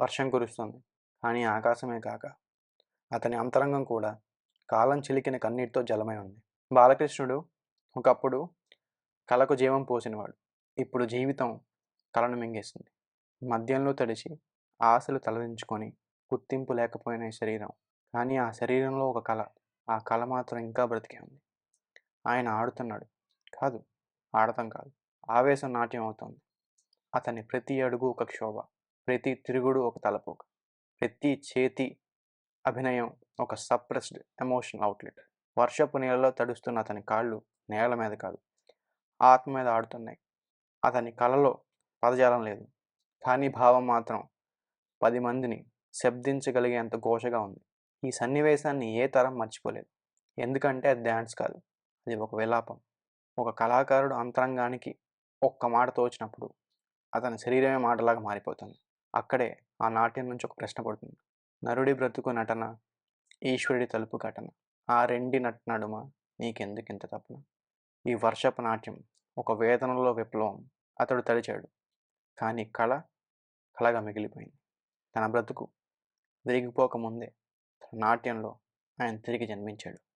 వర్షం కురుస్తుంది. కానీ ఆకాశమే కాక అతని అంతరంగం కూడా కాలం చిలికిన కన్నీటితో జలమై ఉంది. బాలకృష్ణుడు ఒకప్పుడు కళకు జీవం పోసినవాడు. ఇప్పుడు జీవితం కలను మింగేస్తుంది మద్యంలో తడిచి ఆశలు తలదించుకొని గుర్తింపు లేకపోయిన ఈ శరీరం. కానీ ఆ శరీరంలో ఒక కళ ఆ కళ మాత్రం ఇంకా బ్రతికే ఉంది. ఆయన ఆడుతున్నాడు. కాదు ఆడటం కాదు. ఆవేశం నాట్యం అవుతుంది. అతని ప్రతి అడుగు ఒక క్షోభ. ప్రతి తిరుగుడు ఒక తలపు ప్రతి చేతి అభినయం ఒక సప్రెస్డ్ ఎమోషన్ అవుట్లెట్ వర్షపు నీళ్ళలో తడుస్తున్న అతని కాళ్ళు నేల మీద కాదు ఆత్మ మీద ఆడుతున్నాయి. అతని కళలో పదజాలం లేదు. కానీ భావం మాత్రం పది మందిని శబ్దించగలిగేంత ఘోషగా ఉంది. ఈ సన్నివేశాన్ని ఏ తరం మర్చిపోలేదు. ఎందుకంటే అది డ్యాన్స్ కాదు. అది ఒక విలాపం. ఒక కళాకారుడు అంతరంగానికి ఒక్క మాట తోచినప్పుడు అతని శరీరమే మాటలాగా మారిపోతుంది. అక్కడే ఆ నాట్యం నుంచి ఒక ప్రశ్న పడుతుంది. నరుడి బ్రతుకు నటన ఈశ్వరుడి తలుపు ఘటన ఆ రెండి నట్ నడుమ నీకెందుకు ఇంత తపన? ఈ వర్షపు నాట్యం ఒక వేదనలో విప్లవం. అతడు తలిచాడు కానీ కళ కళగా మిగిలిపోయింది. తన బ్రతుకు విరిగిపోకముందే తన నాట్యంలో ఆయన తిరిగి జన్మించాడు.